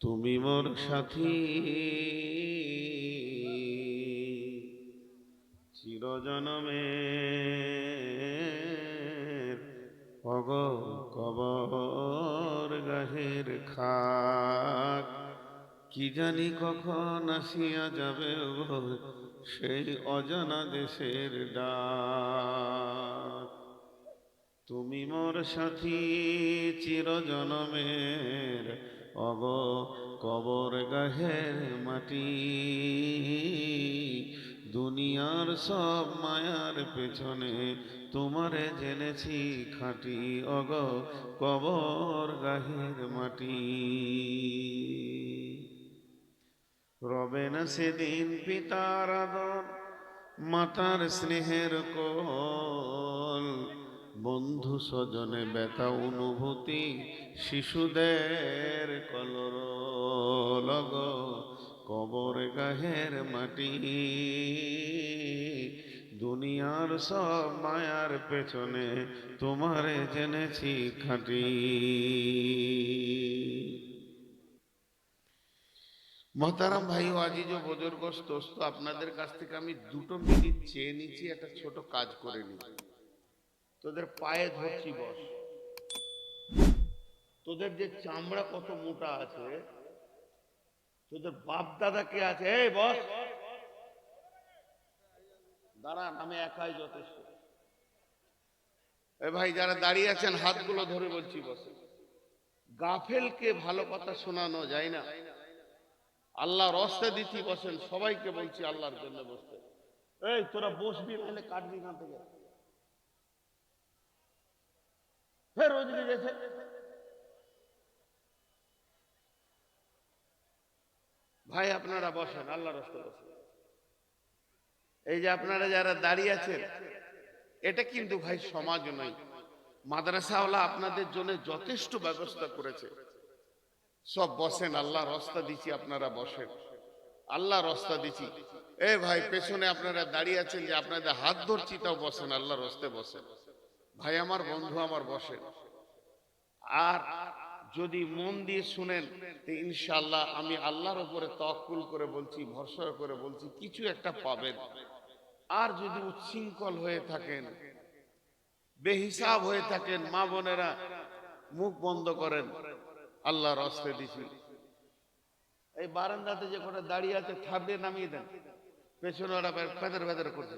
তুমি মোর সাথী। চিরজনমের অগ কবর গাহের খাক। কি জানি কখন আসিয়া যাবে সেই অজানা দেশের ডাক। তুমি মোর সাথী, চিরজনমের অগ কবর গাহের মাটি। দুনিয়ার সব মায়ার পেছনে তোমারে জেনেছি খাঁটি অগ কবর গাহের মাটি। রবে না সেদিন পিতার আদর, মাতার স্নেহের কোল বন্ধু স্বজনে ব্যথা অনুভূতি শিশুদের কলর লগ, কবর গাহের মাটি। দুনিয়ার সব মায়ার পেছনে তোমারে জেনেছি খাঁটি। মহতারাম ভাই ও আজিজ বজরগস্ত আপনাদের কাছ থেকে আমি দুটো মিনিট চেয়ে নিচ্ছি, একটা ছোট কাজ করে নি তোদের পায়ে ধরছি বস। তোদের যে চামড়া কত মোটা আছে, তোদের বাপ দাদা কে আছে? এই বস। দাঁড়ান, আমি একাই যথেষ্ট। এ ভাই, যারা দাঁড়িয়ে আছেন, হাতগুলো ধরে বলছি বসে। গাফেলকে ভালো কথা শোনানো যায় না। আল্লাহ রস্তে দিচ্ছি বসেন, সবাইকে বলছি আল্লাহর জন্য বসতে। এই, তোরা বসবি, নাহলে কাটবি না থেকে। ফের রোজলি গেছে। ভাই, আপনারা বসেন আল্লাহ রস্তে এই যে আপনারা যারা দাঁড়িয়ে আছেন, এটা কিন্তু ভাই সমাজ নয়, মাদ্রাসাওয়ালা আপনাদের জন্য যথেষ্ট ব্যবস্থা করেছে। সব বসেন আল্লাহ রস্তা দিচ্ছি, আপনারা বসেন। আল্লাহ রস্তা দিচ্ছি। এ ভাই, পেছনে আপনারা দাঁড়িয়ে আছেন যে আপনাদের হাত ধরছি, তাও বসেন আল্লাহ রস্তে বসেন। ভাই, আমার বন্ধু আমার বসে। আর যদি মন দিয়ে শুনেন ইনশাল্লাহ আমি আল্লাহর উপরে তকুল করে বলছি, ভরসা করে বলছি, কিছু একটা পাবেন। আর যদি উচ্ছৃঙ্খল হয়ে থাকেন, বেহিসাব হয়ে থাকেন, মা বোনেরা, মুখ বন্ধ করেন আল্লাহ রস্তে দিছি। এই বারান্দাতে যে কটা দাঁড়িয়ে আছে থাবড়ে নামিয়ে দেন। পেছনে ওরা ফেদার ফেদার করছে।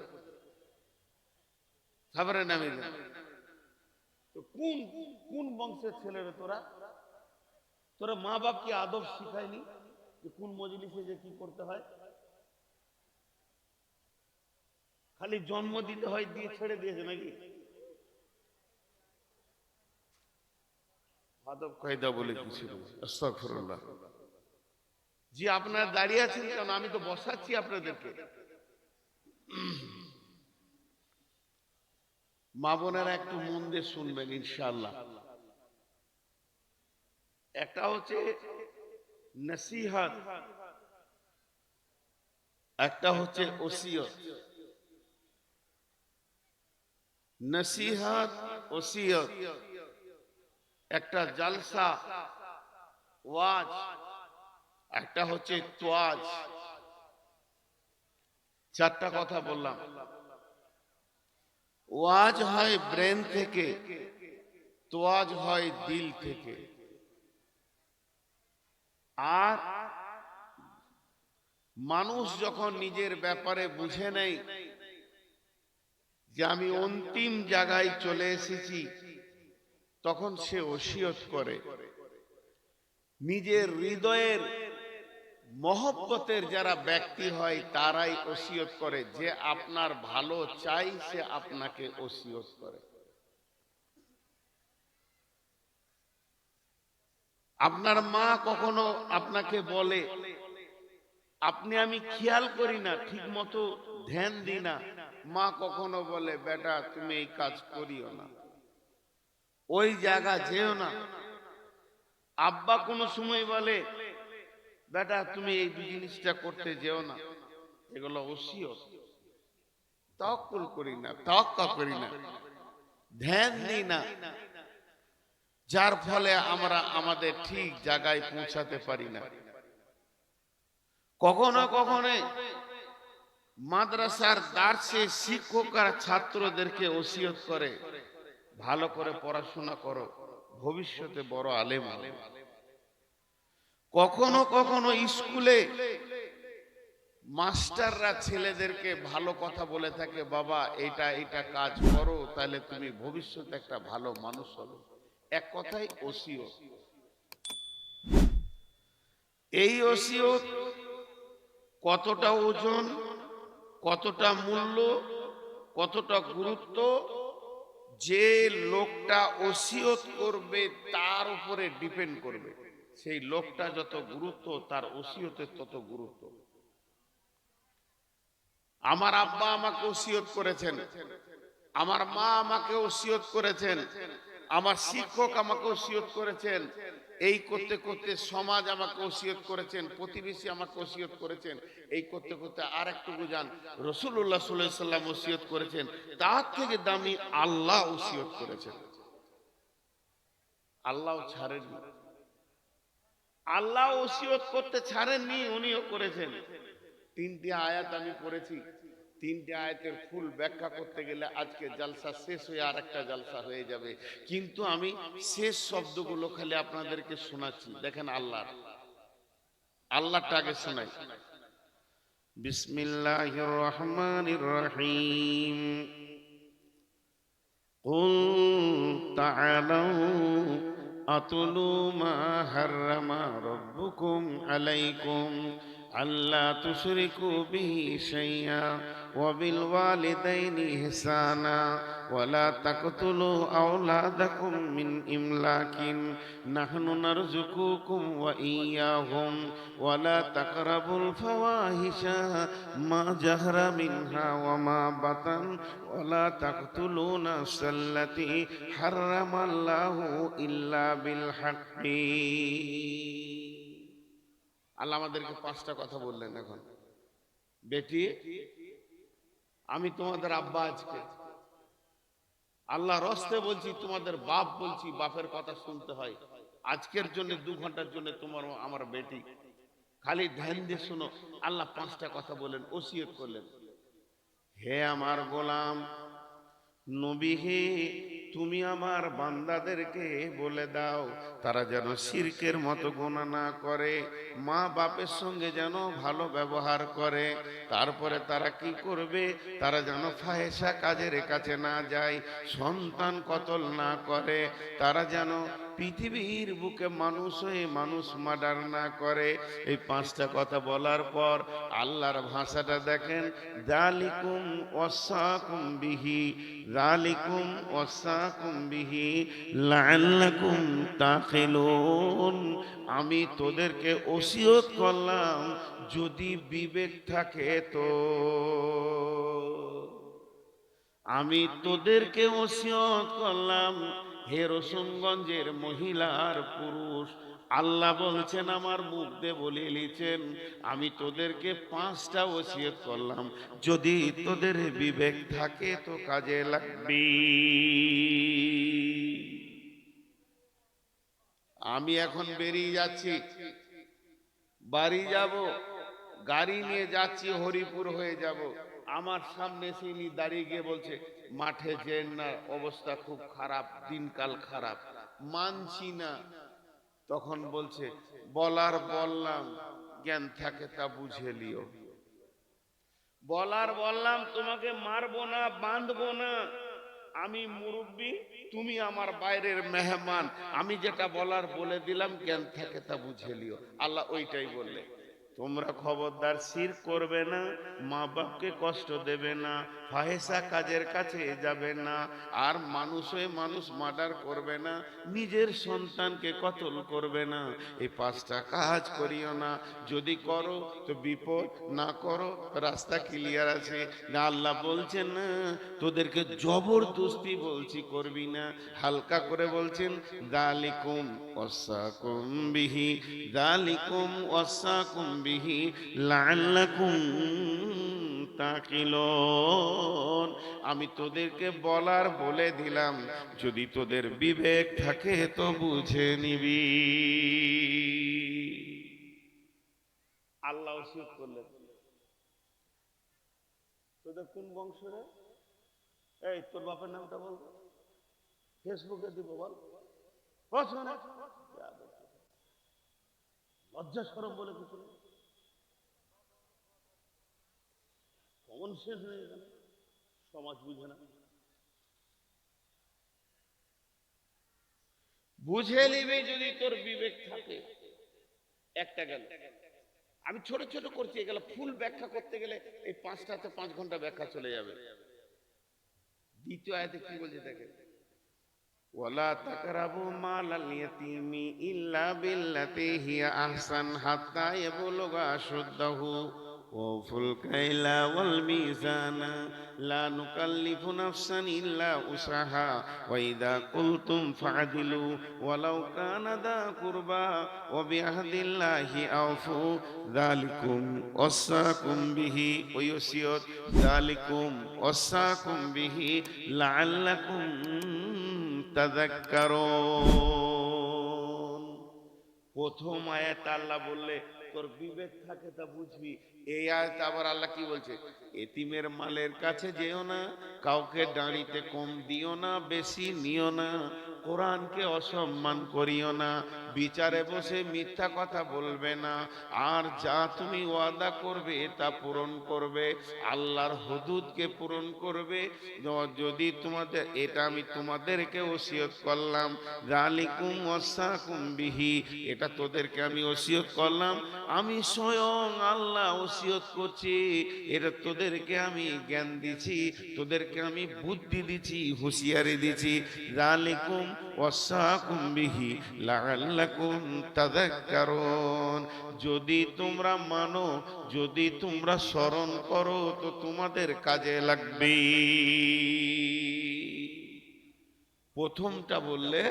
থাবড়ে নামিয়ে দেন। তো কোন কোন বংশের ছেলে রে তোরা? তোরা মা বাপ কি আদব শিখায়নি যে কোন মজলিসে যে কি করতে হয়? খালি জন্ম দিতে হয় দিয়ে ছেড়ে দিয়েছে নাকি? আদব কায়দা বলে কিছু আস্তাগফিরুল্লাহ। জি আপনারা দাঁড়িয়ে আছেন কেন? আমি তো বসাচ্ছি আপনাদেরকে। মা বোনেরা একটু মন দিয়ে শুনবেন, ইনশাআল্লাহ। একটা হচ্ছে নসিহত, একটা হচ্ছে ওসিয়ত। নসিহত, ওসিয়ত, একটা জালসা, ওয়াজ, একটা হচ্ছে তোয়াজ। চারটা কথা বললাম। ওয়াজ হয় ব্রেন থেকে, তোয়াজ হয় দিল থেকে। আর মানুষ যখন নিজের ব্যাপারে বুঝে নেই যে আমি অন্তিম জায়গায় চলে এসেছি, তখন সে ওসিয়ত করে। নিজের হৃদয়ের মহব্বতের যারা ব্যক্তি হয়, তারাই ওসিয়ত করে। যে আপনার ভালো চাই, সে আপনাকে ওসিয়ত করে। আপনার মা কখনো আপনাকে বলে, আপনি আমি খেয়াল করি না ঠিক মতো ধ্যান দিই না। মা কখনো বলে, বেটা, তুমি এই কাজ করিও না। ওই জায়গা যেও না। আব্বা কোনো সময় বলে বেটা, তুমি এই জিনিসটা করতে যেও না। এগুলো ওসিও তকুল করি না তক্কা করি না। ধ্যান দিই না। যার ফলে আমরা আমাদের ঠিক জায়গায় পৌঁছাতে পারি না। কখনো কখনো মাদ্রাসার দার্সে শিক্ষকরা ছাত্রদেরকে ওসিয়ত করে, ভালো করে পড়াশোনা করো, ভবিষ্যতে বড় আলেম আলেম কখনো কখনো স্কুলে মাস্টাররা ছেলেদেরকে ভালো কথা বলে থাকে, বাবা, এটা এটা কাজ করো, তাহলে তুমি ভবিষ্যতে একটা ভালো মানুষ হলো এক কথাই ওসিয়ত এই ওসিয়ত কতটা ওজন, কতটা মূল্য, কতটা গুরুত্ব, যে লোকটা ওসিয়ত করবে তার উপরে ডিপেন্ড করবে। সেই লোকটা যত গুরুত্ব, তার ওসিয়তের তত গুরুত্ব। আমার আব্বা আমাকে ওসিয়ত করেছেন। আমার মা আমাকে ওসিয়ত করেছেন। আমার শিক্ষক আমাকে ওসিয়ত করেছেন। এই করতে করতে সমাজ আমাকে ওসিয়ত করেছেন, প্রতিবেশী আমাকে ওসিয়ত করেছেন। এই করতে করতে আর একটু বুঝান রসুল্লাহ সাল্লাম ওসিয়ত করেছেন। তার থেকে দামি আল্লাহ ওসিয়ত করেছেন। আল্লাহ ছাড়েননি। আল্লাহ ওসিয়ত করতে ছাড়েননি উনিও করেছেন তিনটি আয়াত আমি পড়েছি তিনটি আয়াতের ফুল ব্যাখ্যা করতে গেলে আজকে জালসা শেষ হয়ে আর একটা জালসা হয়ে যাবে কিন্তু আমি শেষ শব্দগুলো খালি আপনাদেরকে শোনাচ্ছি দেখেন আল্লাহ আল্লাহটা আগে শোনাই বিসমিল্লাহির রহমানির রহিম قل تعالوا আতুলু মা হাররামা রব্বুকুম আলাইকুম আল্লাহ তুশরিকু বিহি শাইয়া ওয়া বিল ওয়ালিদাইনি ইহসানা ولا تقتلوا أولادكم من إملاك نحن نرزقكم وإياهم ولا تقربوا الفواحش ما جهر منها وما بطن ولا تقتلوا نفس التي حرم الله إلا بالحق আল্লাহ আমাদেরকে পাঁচটা কথা বললেন এখন বেটি আমি তোমাদের আব্বা আজকে আল্লাহ রস্তে বলছি, তোমাদের বাপ বলছি, বাপের কথা শুনতে হয়। আজকের জন্য, দু ঘণ্টার জন্য তোমার, আমার বেটি। খালি ধ্যান দিয়ে শোনো, আল্লাহ পাঁচটা কথা বলেন, ওসিয়ত করলেন। হে আমার গোলাম, নবী হে তুমি আমার বান্দাদেরকে বলে দাও, তারা যেন সিরকের মতো গোনা না করে, মা বাপের সঙ্গে যেন ভালো ব্যবহার করে। তারপরে তারা কি করবে? তারা যেন ফাহেসা কাজের কাছে না যায়, সন্তান কতল না করে, তারা যেন পৃথিবীর বুকে মানুষ হয়ে মানুষ মার্ডার না করে, এই পাঁচটা কথা বলার পর আল্লাহর ভাষাটা দেখেন জালিকুম ওয়াসাকুম বিহি জালিকুম ওয়াসাকুম বিহি, লাআল্লাকুম তাকিলুন। আমি তোদেরকে ওসিয়ত করলাম, যদি বিবেক থাকে তো। আমি তোদেরকে ওসিয়ত করলাম হে রসুনগঞ্জের মহিলার পুরুষ, আল্লাহ বলছেন, আমার মুখ দিয়ে বলে লিছেন আমি তোদেরকে পাঁচটা ওসিয়ত করলাম। যদি তোদের বিবেক থাকে তো কাজে লাগবে। আমি এখন বেরিয়ে যাচ্ছি। বাড়ি যাব, গাড়ি নিয়ে যাচ্ছি, হরিপুর হয়ে যাব। আমার সামনে সিনি দাঁড়িয়ে গিয়ে বলছে, মাঠে যেন না, অবস্থা খুব খারাপ, দিনকাল খারাপ, মানছি না। তখন বলছে, বলার বললাম, জ্ঞান থাকে তা বুঝে লিও। বলার বললাম, তোমাকে মারবো না, বাঁধবো না। আমি মুরব্বী, তুমি আমার বাইরের মেহমান। আমি যেটা বলার বলে দিলাম, জ্ঞান থাকে তা বুঝে লিও। আল্লাহ ওইটাই বললে তোমরা খবরদার শির করবে না, মা বাপকে কষ্ট দেবে না ফাহেসা কাজের কাছে যাবে না, আর মানুষ হয়ে মানুষ মার্ডার করবে না, নিজের সন্তানকে কতল করবে না, এই পাঁচটা কাজ করিও না, যদি করো তো বিপদ না করো, রাস্তা ক্লিয়ার আছে, না আল্লাহ বলছেন না, তোদেরকে জবরদস্তি বলছি করবি না, হালকা করে বলছেন, দালিকুম ওয়াসাকুম বিহি, দালিকুম ওয়াসাকুম বিহি লাআল্লাকুম তাকিলুন। আমি তোদেরকে বলার বলে দিলাম, যদি তোদের বিবেক থাকে তো বুঝে নিবি। আল্লাহ ওসিয়ত করলেন। তোদের কোন বংশ রে? এই, তোর বাপের নামটা বল। ফেসবুকে দিব বল। শোনে। লজ্জা সরম বলে কিছু নেই। কমন সেন্স নেই এখানে সমাজ বুঝে না। বুঝে নিবে যদি তোর বিবেক থাকে। একটা গেল। আমি ছোট ছোট করছি, এগুলো ফুল ব্যাখ্যা করতে গেলে এই পাঁচটাতে পাঁচ ঘণ্টা ব্যাখ্যা চলে যাবে। দ্বিতীয় আয়াতে কি বলছে দেখেন? ওয়ালা তাকরাবু মালাল ইল্লা বিল্লাতি হিয়া আহসান হাত্তা وَأَوْفُوا الْكَيْلَ وَالْمِيزَانَ لَا نُكَلِّفُ نَفْسًا إِلَّا وُسْعَهَا وَإِذَا قُلْتُمْ فَاعْدِلُوا وَلَوْ كَانَ ذَا قُرْبَى وَبِعَهْدِ اللَّهِ أَوْفُوا ذَلِكُمْ وَصَّاكُمْ بِهِ وَيُسِيُّت ذَلِكُمْ وَصَّاكُمْ بِهِ لَعَلَّكُمْ تَذَكَّرُونَ প্রথম আয়াত আল্লাহ বললে তোর বিবেক থাকে তা বুঝবি এই আয়াত আবার আল্লাহ কি বলছে? এতিমের মালের কাছে যেও না, কাউকে দাঁড়িতে কম দিও না, বেশি নিও না, কোরআনকে অসম্মান করিও না, বিচারে বসে মিথ্যা কথা বলবে না, আর যা তুমি ওয়াদা করবে তা পূরণ করবে, আল্লাহর হদুদকে পূরণ করবে। যদি তোমাদের, এটা আমি তোমাদেরকে ওসিয়ত করলাম জালিকুম ওয়াসাকুম বিহি, এটা তোদেরকে আমি ওসিয়ত করলাম। আমি স্বয়ং আল্লাহ ওসিয়ত করছি এটা তোদেরকে আমি জ্ঞান দিছি, তোদেরকে আমি বুদ্ধি দিছি, হুঁশিয়ারি দিছি। জালিকুম ওয়াসাকুম বিহি লাআল্লাকুম তাযাক্কারুন। যদি তোমরা মানো, যদি তোমরা স্মরণ করো, তো তোমাদের কাজে লাগবে। প্রথমটা বললে,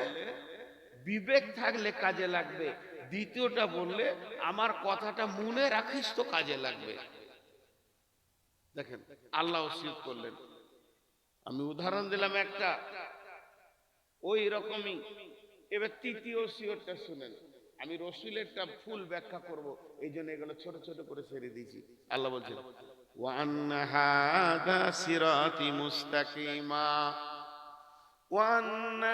বিবেক থাকলে কাজে লাগবে। দ্বিতীয়টা বললে, আমার কথাটা মনে রাখিস তো কাজে লাগবে। দেখেন, আল্লাহ ওসিয়ত করলেন। আমি উদাহরণ দিলাম একটা। ওই রকমই। এবার তৃতীয় ওসিয়তটা শুনেন। আমি রসুলেরটা ফুল ব্যাখ্যা করব এই জন্য এগুলো ছোট ছোট করে ছেড়ে দিয়েছি। আল্লাহ বলছেন ওয়ান হাদা সিরাতি মুস্তাকিমা। وأن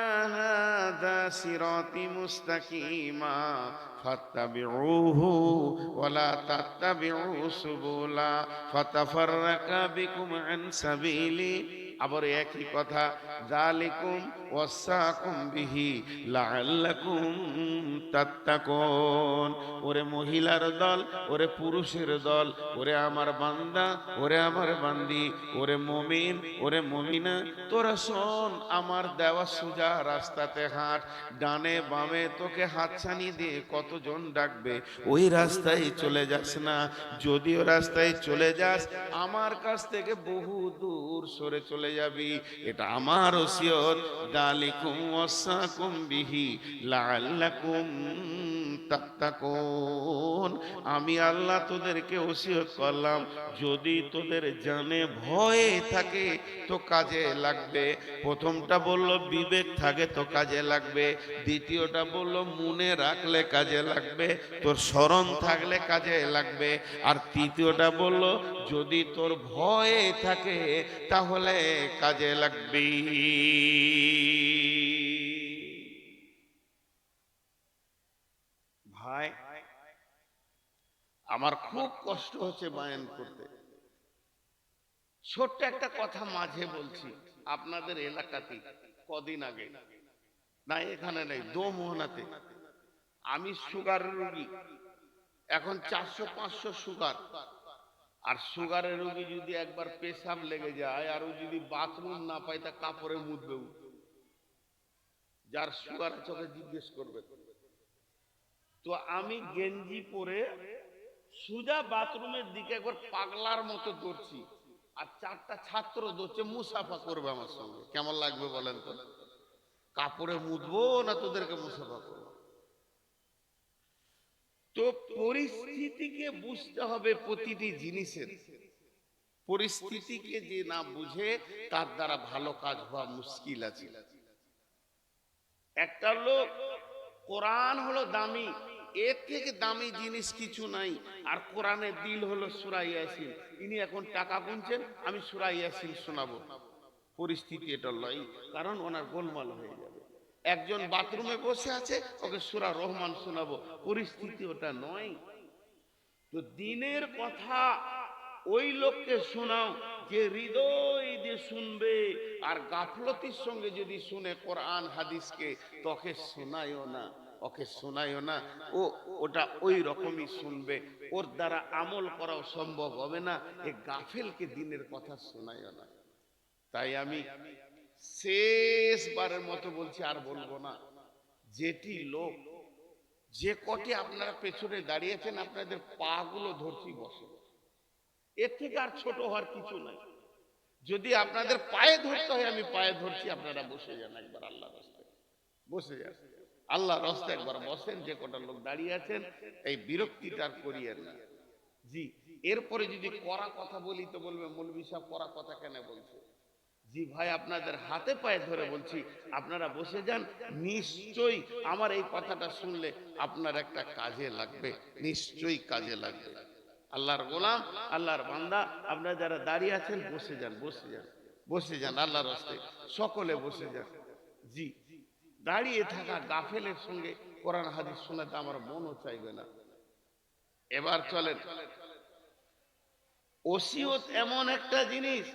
هذا صراطي مستقيما فاتبعوه ولا تتبعوا سبلا فتفرق بكم عن سبيلي আবার একই কথা জালিকুম ওয়াসাকুম বিহি লাআল্লাকুম তাত্তাকুন ওরে মহিলার দল, ওরে পুরুষের দল, ওরে আমার বান্দা, ওরে আমার বান্দি, ওরে মমিন, ওরে মমিনা, তোরা শোন, আমার দেওয়া সোজা রাস্তাতে হাঁট, ডানে বামে তোকে হাতছানি দিয়ে কতজন ডাকবে? ওই রাস্তায় চলে যাস না, যদিও রাস্তায় চলে যাস, আমার কাছ থেকে বহু দূর সরে চলে যাবি, এটা আমার ওসিয়ত দালিকুম ওয়াসাকুম বিহি লাআল্লাকুম তাত্তাকুন। আমি আল্লাহ তোদেরকে ওসিয়ত করলাম, যদি তোদের জানে ভয়ে থাকে তো কাজে লাগবে। প্রথমটা বলল বিবেক থাকে তো কাজে লাগবে, দ্বিতীয়টা বলল মনে রাখলে কাজে লাগবে, তোর স্মরণ থাকলে কাজে লাগবে, আর তৃতীয়টা বলল যদি তোর ভয়ে থাকে তাহলে কাজে লাগবে ভাই, আমার খুব কষ্ট হচ্ছে বায়ান করতে। ছোট্ট একটা কথা মাঝে বলছি, আপনাদের এলাকাতে কদিন আগে, না, এখানে নাই নেই দোমোহনাতে। আমি সুগার রোগী, এখন চারশো পাঁচশো সুগার। আর সুগারের রোগী যদি একবার পেশাব লেগে যায়, আর ও যদি বাথরুম না পায়, তা কাপড়ে মুদবে। যার সুগার ওকে জিজ্ঞেস করবে। তো আমি গেঞ্জি পরে সুজা বাথরুমের দিকে একবার পাগলার মতো দৌড়ছি, আর চারটা ছাত্র দৌড়ছে, মুসাফা করবে আমার সঙ্গে। কেমন লাগবে বলেন তো? কাপড়ে মুদবো না তোদেরকে মুসাফা করব? তো পরিস্থিতিকে বুঝতে হবে প্রতিটি জিনিসের। পরিস্থিতিকে যে না বুঝে, তার দ্বারা ভালো কাজ হওয়া মুশকিল আছে। একটা লোক, কোরআন হলো দামি, এর থেকে দামি জিনিস কিছু নাই, আর কোরআনের দিল হলো সুরা ইয়াসিন। ইনি এখন টাকা গুনছেন, আমি সুরা ইয়াসিন শোনাবো। পরিস্থিতি এটা লয়, কারণ ওনার গোলমাল হয়ে যাবে একজন বাথরুমে বসে আছে ওকে সুরা রহমান শোনাবো। পরিস্থিতি ওটা নয়। তো দিনের কথা ওই লোককে শোনাও যে হৃদয় দিয়ে শুনবে আর গাফলতির সঙ্গে যদি শুনে কোরআন হাদিসকে তোকে শোনায়ও না ওকে শোনায়ও না। ও ওটা ওই রকমই শুনবে। ওর দ্বারা আমল করাও সম্ভব হবে না। এ গাফেলকে দিনের কথা শোনায়ও না। তাই আমি শেষবারের মতো বলছি আর বলব না। যেটি লোক, যে কটি আপনারা পেছনে দাঁড়িয়েছেন, আপনাদের পা গুলো ধরছি বসে। এর থেকে আর ছোট হওয়ার কিছু নাই। যদি আপনাদের পায়ে ধরতে হয়, আমি পায়ে ধরছি, আপনারা বসে যান একবার আল্লাহ রাস্তায়। বসে যান। আল্লাহ রাস্তায় একবার বসেন, যে কটা লোক দাঁড়িয়ে আছেন, এই বিরক্তিটা করিয়েন না। জি, এরপরে যদি করা কথা বলি, তো বলবে মৌলবী সাহেব করা কথা কেন বলছে? জি ভাই, আপনাদের হাতে পায়ে ধরে বলছি, আপনারা বসে যান, নিশ্চয়ই আমার এই কথাটা শুনলে আপনার একটা কাজে লাগবে, নিশ্চয়ই কাজে লাগবে। আল্লাহর গোলাম, আল্লাহর বান্দা, আপনারা যারা দাঁড়িয়ে আছেন, বসে যান বসে যান বসে যান, আল্লাহর হস্তে সকলে বসে যান। জি, দাঁড়িয়ে থাকা গাফেলের সঙ্গে কোরআন, হাদিস শোনাতে আমার মনও চাইবে না। এবার চলেন। ওসিয়ত এমন একটা জিনিস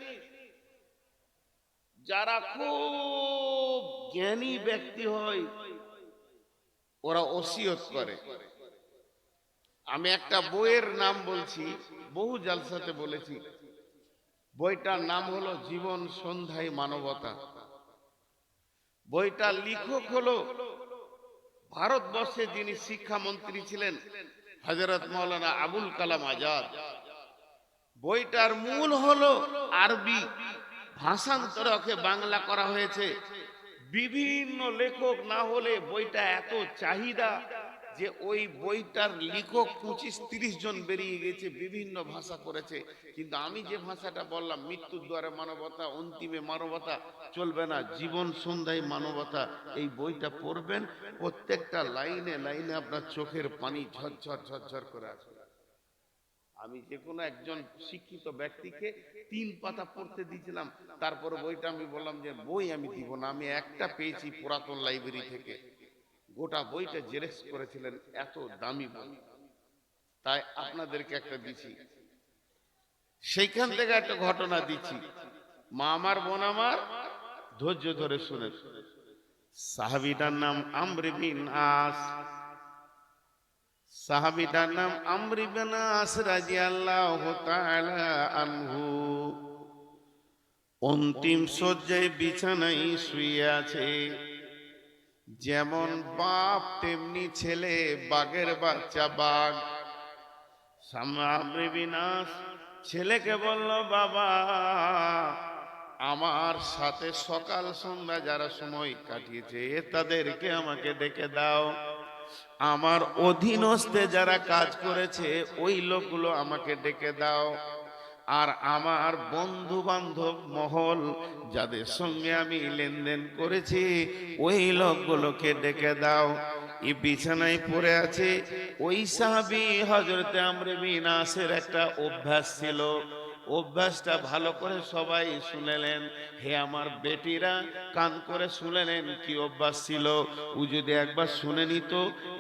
যারা খুব জ্ঞানী ব্যক্তি হয়, ওরা ওসিয়ত করে। আমি একটা বইয়ের নাম বলছি, বহু জালসাতে বলেছি। বইটার নাম হলো জীবন সন্ধ্যায় মানবতা। বইটার লেখক হলো ভারতবর্ষে যিনি শিক্ষামন্ত্রী ছিলেন হজরত মৌলানা আবুল কালাম আজাদ। বইটার মূল হলো আরবি। ভাষান্তরকে বাংলা করা হয়েছে। বিভিন্ন লেখক না হলে বইটা এত চাহিদা যে ওই বইটার লেখক পঁচিশ তিরিশ জন বেরিয়ে গেছে, বিভিন্ন ভাষা করেছে। কিন্তু আমি যে ভাষাটা বললাম, মৃত্যুর দ্বারে মানবতা, অন্তিমে মানবতা, চলবে না, জীবন সন্ধ্যায় মানবতা, এই বইটা পড়বেন, প্রত্যেকটা লাইনে লাইনে আপনার চোখের পানি ঝরঝর ঝরঝর করে আসবে। আমি যে কোনো একজন শিক্ষিত ব্যক্তিকে তিন পাতা পড়তে দিয়েছিলাম। তারপরে বইটা আমি বললাম যে, বই আমি দিব না, আমি একটা পেয়েছি পুরাতন লাইব্রেরি থেকে। গোটা বইটা জেরেক্স করেছিলেন, এত দামি বই। তাই আপনাদেরকে একটা দিছি। সেইখান থেকে একটা ঘটনা দিচ্ছি মা আমার, বোন আমার, ধৈর্য ধরে শুনে। সাহাবিটার নাম আমরি বিন আস। সাহাবিটার নাম আমরি বিন আস রাদিয়াল্লাহু আনহু। অন্তিম শয্যায় বিছানায় শুয়ে আছে। যেমন বাপ, তেমনি ছেলে, বাঘের বাচ্চা, বাঘ। সামনে বিনাশ ছেলেকে বলল, বাবা, আমার সাথে সকাল সন্ধ্যা যারা সময় কাটিয়েছে, তাদেরকে আমাকে ডেকে দাও। আমার অধীনস্থে যারা কাজ করেছে, ওই লোকগুলো আমাকে ডেকে দাও। আর আমার বন্ধু বান্ধব মহল যাদের সঙ্গে আমি লেনদেন করেছি, ওই লোকগুলোকে ডেকে দাও। এই বিছানায় পড়ে আছে ওই সাহাবি হজরতে আমরে বিনাসের একটা অভ্যাস ছিল। অভ্যাসটা ভালো করে সবাই শুনেলেন। হে আমার বেটিরা, কান করে শুনেলেন কি অভ্যাস ছিল? ও যদি একবার শুনে নিত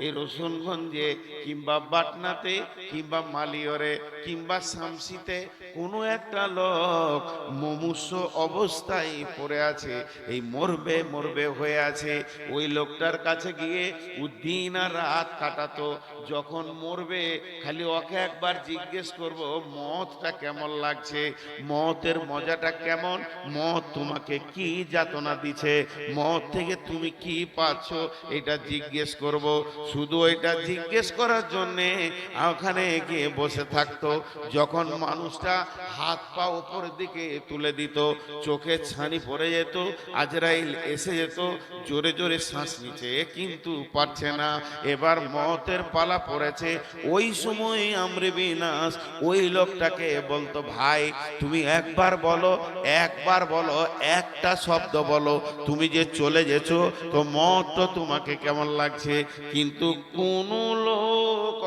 এই রসুনগঞ্জে কিংবা বাটনাতে কিংবা মালিয়রে কিংবা শামসিতে কোনো একটা লোক মমুষ্য অবস্থায় পড়ে আছে, এই মরবে মরবে হয়ে আছে। ওই লোকটার কাছে গিয়ে উদ্দিন আর রাত কাটাতো। যখন মরবে, খালি ওকে একবার জিজ্ঞেস করব মতটা কেমন লাগছে। মতের মজাটা কেমন? মত তোমাকে কি যাতনা দিছে? মত থেকে তুমি কি পাচ্ছ? এটা জিজ্ঞেস করব। শুধু এটা জিজ্ঞেস করার জন্যে ওখানে গিয়ে বসে থাকতো। যখন মানুষটা হাত পা ওপর দিকে তুলে দিত, চোখে ছানি পড়ে যেত, আজরাইল এসে যেত, জোরে জোরে শ্বাস নিচ্ছে। কিন্তু পারছে না। এবার মতের পালা পড়েছে। ওই সময় আমরে বিনাশ ওই লোকটাকে বলতো ভাই তুমি একবার বলো একবার বলো, একটা শব্দ বলো, তুমি যে চলে গেছো তো মত তোমাকে কেমন লাগছে? কিন্তু কোন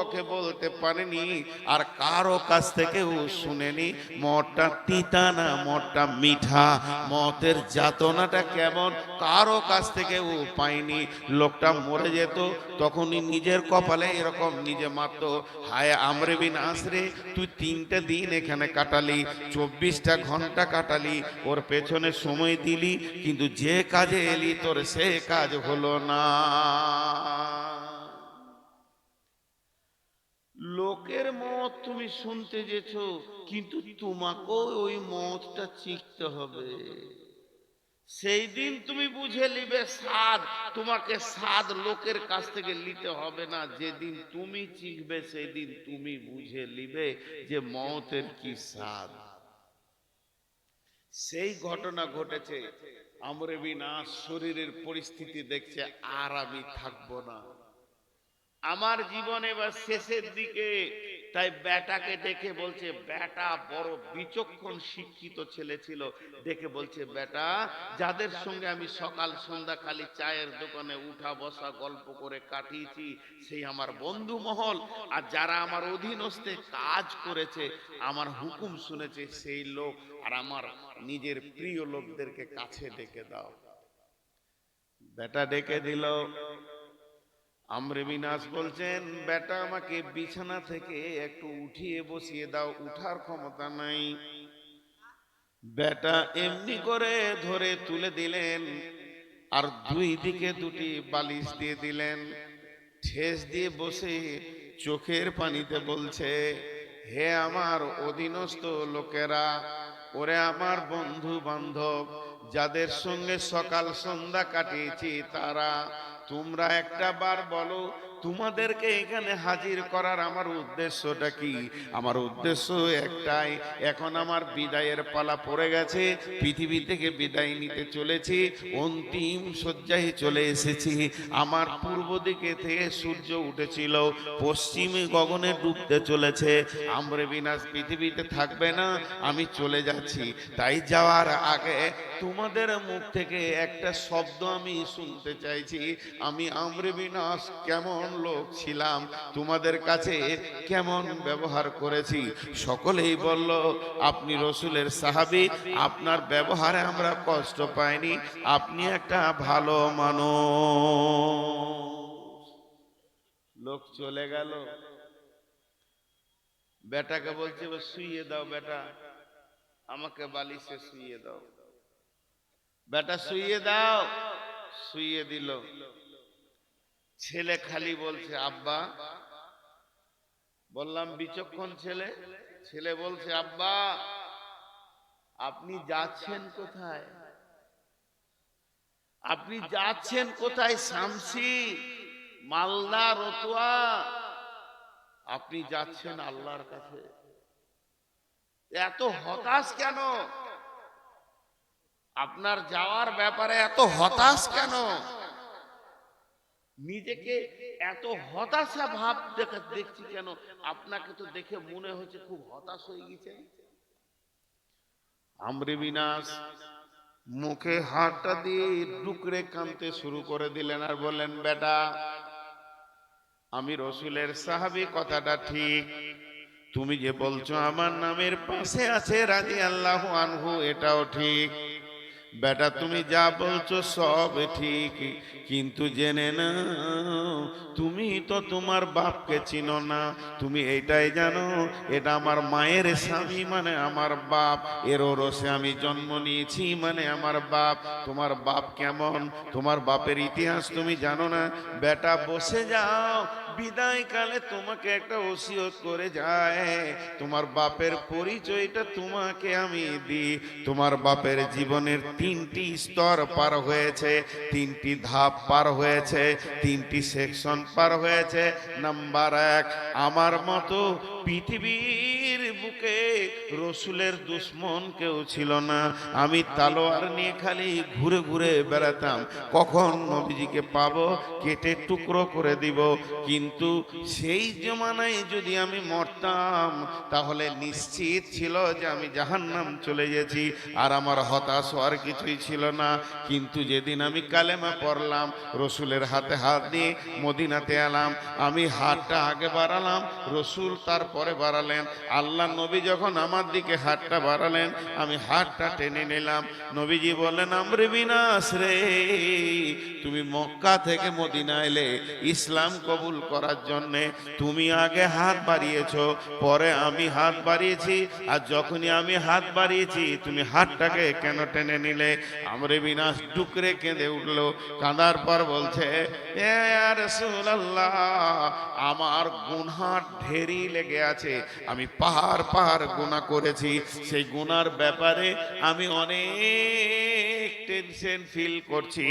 ওকে বলতে পারেনি আর কারও কাছ থেকেও শুনেনি। মদটা তিতা না, মদটা মিঠা। মতের যাতনাটা কেমন? কারও কাছ থেকেও পায়নি লোকটা মরে যেত, তখনই নিজের কপালে এরকম নিজে মারত। হায় আমরে বিন আসরে, তুই তিনটে দিন এখানে কাটালি, চব্বিশটা ঘণ্টা কাটালি, ওর পেছনে সময় দিলি, কিন্তু যে কাজে এলি তোর সে কাজ হলো না। লোকের মত তুমি শুনতে যেছ, কিন্তু তোমাকেও ওই মতটা চিখতে হবে। সেই দিন তুমি বুঝে নিবে, স্বাদ, তোমাকে স্বাদ লোকের কাছ থেকে নিতে হবে না। যেদিন তুমি চিখবে সেই দিন তুমি বুঝে নিবে যে মতের কি স্বাদ। সেই ঘটনা ঘটেছে, আমরে বিনা শরীরের পরিস্থিতি দেখছে আর আমি থাকব না। আমার জীবনে বা শেষের দিকে। তাই বেটাকে দেখে বলছে বেটা বড় বিচক্ষণ শিক্ষিত ছেলে ছিল। দেখে বলছে বেটা যাদের সঙ্গে আমি সকাল সন্ধ্যা খালি চায়ের দোকানে উঠা বসা গল্প করে কাটিয়েছি, সেই আমার বন্ধু মহল। আর যারা আমার অধীনস্থে কাজ করেছে, আমার হুকুম শুনেছে, সেই লোক আর আমার নিজের প্রিয় লোকদেরকে কাছে ডেকে দাও। বেটা ডেকে দিল। আমরে বিনাশ বলছেন, বেটা, আমাকে বিছানা থেকে একটু উঠিয়ে বসিয়ে দাও, উঠার ক্ষমতা নাই। বেটা এমনি করে ধরে তুলে দিলেন, আর দুই দিকে দুটি বালিশ দিয়ে দিলেন। ঠেস দিয়ে বসে চোখের পানিতে বলছে, হে আমার অধীনস্থ লোকেরা, ওরে আমার বন্ধু বান্ধব যাদের সঙ্গে সকাল সন্ধ্যা কাটিয়েছি তারা তোমরা একটা বার বলো তোমাদেরকে এখানে হাজির করার আমার উদ্দেশ্যটা কি? আমার উদ্দেশ্য একটাই, এখন আমার বিদায়ের পালা পড়ে গেছে, পৃথিবী থেকে বিদায় নিতে চলেছি, অন্তিম শয্যায় চলে এসেছি। আমার পূর্ব দিকে থেকে সূর্য উঠেছিল, পশ্চিমে গগনে ডুবতে চলেছে। আমরে বিনাশ পৃথিবীতে থাকবে না, আমি চলে যাচ্ছি। তাই যাওয়ার আগে তোমাদের মুখ থেকে একটা শব্দ আমি শুনতে চাইছি। আমি আমরে বিনাশ কেমন লোক ছিলাম তোমাদের কাছে কেমন ব্যবহার করেছি? সকলেই বলল, আপনি রসুলের সাহাবি, আপনার ব্যবহারে আমরা কষ্ট পাইনি। আপনি একটা ভালো মানুষ। লোক চলে গেল। বেটাকে বলছে শুয়ে দাও বেটা। আমাকে বালিশে শুইয়ে দাও। বেটা শুয়ে দাও। শুয়ে দিল। ছেলে খালি বলছে, আব্বা। বললাম, বিচক্ষণ ছেলে? ছেলে বলছে, আব্বা, আপনি যাচ্ছেন কোথায়? আপনি যাচ্ছেন কোথায়? শামসি, মালদা, রতুয়া। আপনি যাচ্ছেন আল্লাহর কাছে। এত হতাশ কেন? আপনার যাওয়ার ব্যাপারে এত হতাশ কেন? নিজেকে এত হতাশা ভাব দেখা দেখছি কেন? আপনাকে তো দেখে মনে হচ্ছে খুব হতাশ হয়ে গেছে। আমরে বিনাশ মুখে হাতটা দিয়ে ডুকরে কানতে শুরু করে দিলেন আর বললেন, বেটা, আমি রসুলের সাহাবি, কথাটা ঠিক। তুমি যে বলছো আমার নামের পাশে আছে রাজি আল্লাহ আনহু, এটাও ঠিক। বেটা, তুমি যা বলছো সব ঠিক, কিন্তু জেনে না তুমি তো তোমার বাপকে চিনো না। তুমি এইটাই জানো, এটা আমার মায়ের স্বামী মানে আমার বাপ। এর ওরসে আমি জন্ম নিয়েছি মানে আমার বাপ। তোমার বাপ কেমন? তোমার বাপের ইতিহাস তুমি জানো না? বেটা, বসে যাও বিদায় কালে তোমাকে একটা ওসিয়ত করে যায়। তোমার বাপের পরিচয়টা তোমাকে আমি দিই। তোমার বাপের জীবনের তিনটি স্তর পার হয়েছে, তিনটি ধাপ পার হয়েছে, তিনটি সেকশন পার হয়েছে। নাম্বার এক, আমার মতো পৃথিবীর বুকে রসুলের দুশ্মন কেউ ছিল না। আমি তালোয়ার নিয়ে খালি ঘুরে ঘুরে বেড়াতাম। কখন নবীজিকে পাবো? কেটে টুকরো করে দিব। কিন্তু সেই জমানায় যদি আমি মরতাম, তাহলে নিশ্চিত ছিল যে আমি জাহান্নাম চলে গেছি। আর আমার হতাশ হওয়ার কিছুই ছিল না। কিন্তু যেদিন আমি কালেমা পড়লাম, রসুলের হাতে হাত দিয়ে মদিনাতে এলাম। আমি হাতটা আগে বাড়ালাম, রসুল তারপরে বাড়ালেন। আল্লাহ নবী যখন আমার দিকে হাতটা বাড়ালেন, আমি হাতটা টেনে নিলাম। নবীজি বললেন, আমরে বিনাশ রে, তুমি মক্কা থেকে মদিনা এলে ইসলাম কবুল করার জন্যে তুমি আগে হাত বাড়িয়েছ, পরে আমি হাত বাড়িয়েছি, আর যখনই আমি হাত বাড়িয়েছি, তুমি হাতটাকে কেন টেনে নিলে? আমরে বিনাশ টুকরে কেঁদে উঠল, কাঁদার পর বলছে আমার গুনহার ঢেরি লেগে আছে, আমি পাহাড় পাহাড় গোনা করেছি। সেই গুনার ব্যাপারে আমি অনেক টেনশন ফিল করছি,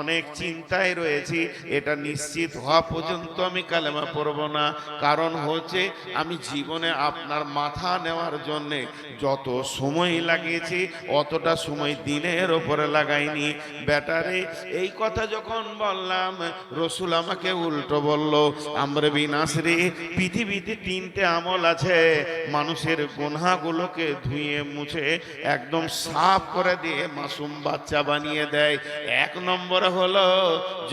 অনেক চিন্তায় রয়েছি, এটা নিশ্চিত হওয়া পর্যন্ত আমি কালেমা পড়ব না। কারণ হচ্ছে আমি জীবনে আপনার মাথা নেওয়ার জন্যে যত সময় লাগিয়েছি, অতটা সময় দিনের ওপরে লাগাইনি। ব্যাটারে, এই কথা যখন বললাম, রসুল আমাকে উল্টো বলল, আমরা বিনাশরে পৃথিবীতে তিনটে আমল আছে। মানুষের গুনাগুলোকে ধুয়ে মুছে, একদম সাফ করে দিয়ে মাসুম বাচ্চা বানিয়ে দেয়। এক নম্বর হলো,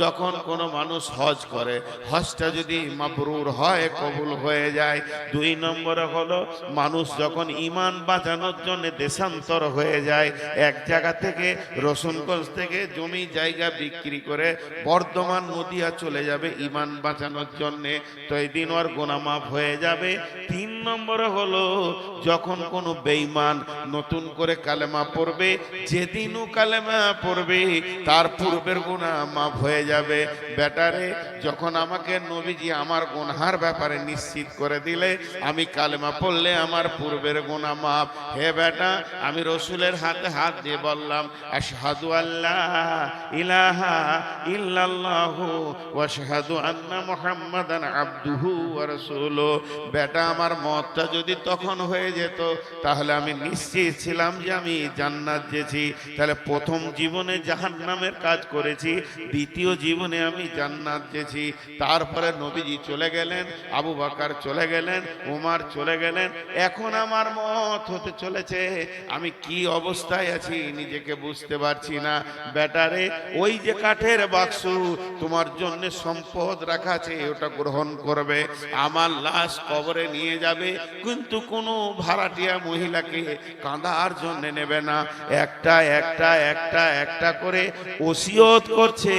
যখন কোনো মানুষ হজ করে, হজটা যদি মাবরুর হয়, কবুল হয়ে যায়। দুই নম্বরে হলো, মানুষ যখন ইমান বাঁচানোর জন্য দেশান্তর হয়ে যায়, এক জায়গা থেকে রসুনগঞ্জ থেকে জমি জায়গা বিক্রি করে বর্ধমান নদিয়া চলে যাবে ইমান বাঁচানোর জন্যে। তো এই দিন ওর গোনামাপ হয়ে যাবে। তিন নম্বরে হলো, যখন কোনো বেইমান নতুন করে কালেমা পড়বে, যেদিনও কালেমা পড়বে, তার পূর্বের গুণা মাফ হয়ে যাবে। যখন আমাকে নবীজি আমার গুনহার ব্যাপারে নিশ্চিত করে দিলে, আমি কালেমা পড়লে আমার পূর্বের গুণা মাফ। হে বেটা, আমি রসুলের হাতে হাত দিয়ে বললাম, আশহাদু আল্লাহ ইলাহা ইল্লাল্লাহু ওয়া আশহাদু আন্না মুহাম্মাদান ওয়া রাসূলুহু বেটা, আমার মতটা যদি তখন হয়ে যেত, তাহলে আমি নিশ্চিত ছিলাম যে আমি জান্নাত যেছি তাহলে প্রথম জীবনে জাহান্নামের কাজ করেছি, দ্বিতীয় জীবনে আমি জান্নাত যেছি তারপরে নবীজি চলে গেলেন, আবু বাকার চলে গেলেন, উমার চলে গেলেন। এখন আমার মত হতে চলেছে, আমি কি অবস্থায় আছি নিজেকে বুঝতে পারছি না। বেটারে ওই যে কাঠের বাক্স, তোমার জন্য সম্পদ রাখা আছে, ওটা গ্রহণ করবে। আমার লাশ কবরে নিয়ে যাবে, কিন্তু কোনো ভাড়াটিয়া মহিলাকে কাঁদার জন্য নেবে না। একটা একটা একটা একটা করে ওসিয়ত করছে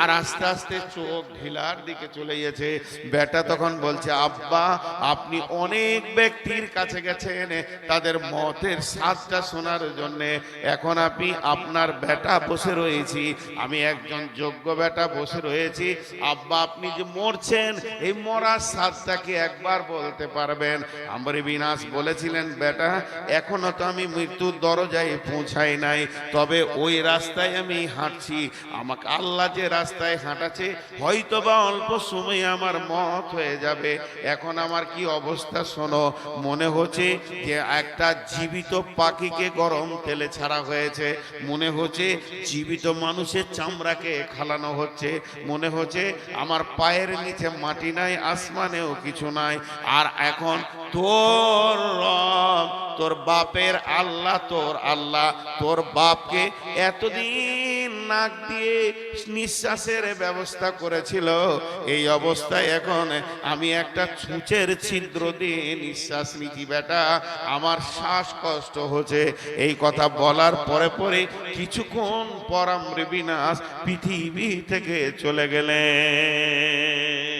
আর আস্তে আস্তে চোখ ঢিলার দিকে চলে গেছে বেটা তখন বলছে, আব্বা, আপনি অনেক ব্যক্তির কাছে গেছেন। তাদের মতের স্বাদটা শোনার জন্যে এখন আপনি আপনার বেটা বসে রয়েছি। আমি একজন যোগ্য বেটা বসে রয়েছি। আব্বা, আপনি যে মরছেন, এই মরার স্বাদটা কি একবার বলতে পারবেন? আমার বিনাশ বলেছিলেন, বেটা, এখনও তো আমি মৃত্যুর দরজায় পৌঁছাই নাই। তবে ওই রাস্তায় আমি হাঁটছি। আমাকে আল্লাহ যে রাস্তায় হাঁটাছে হয়তো বা অল্প সময়ে আমার মত হয়ে যাবে। এখন আমার কি অবস্থা শোনো, মনে হচ্ছে যে একটা জীবিত পাখিকে গরম তেলে ছাড়া হয়েছে। মনে হচ্ছে জীবিত মানুষের চামড়াকে খালানো হচ্ছে। মনে হচ্ছে আমার পায়ের নিচে মাটি নাই, আসমানেও কিছু নাই। আর এখন তোর রব, তোর বাপের আল্লাহ, তোর আল্লাহ, তোর বাপকে এতদিন নাক দিয়ে নিঃশ্বাসের ব্যবস্থা করেছিল। এই অবস্থায় এখন আমি একটা ছুঁচের ছিদ্র দিয়ে নিঃশ্বাস নিচ্ছি, বেটা। আমার শ্বাস কষ্ট হচ্ছে। এই কথা বলার পরে পরে কিছুক্ষণ পর আমরে পৃথিবী থেকে চলে গেলেন।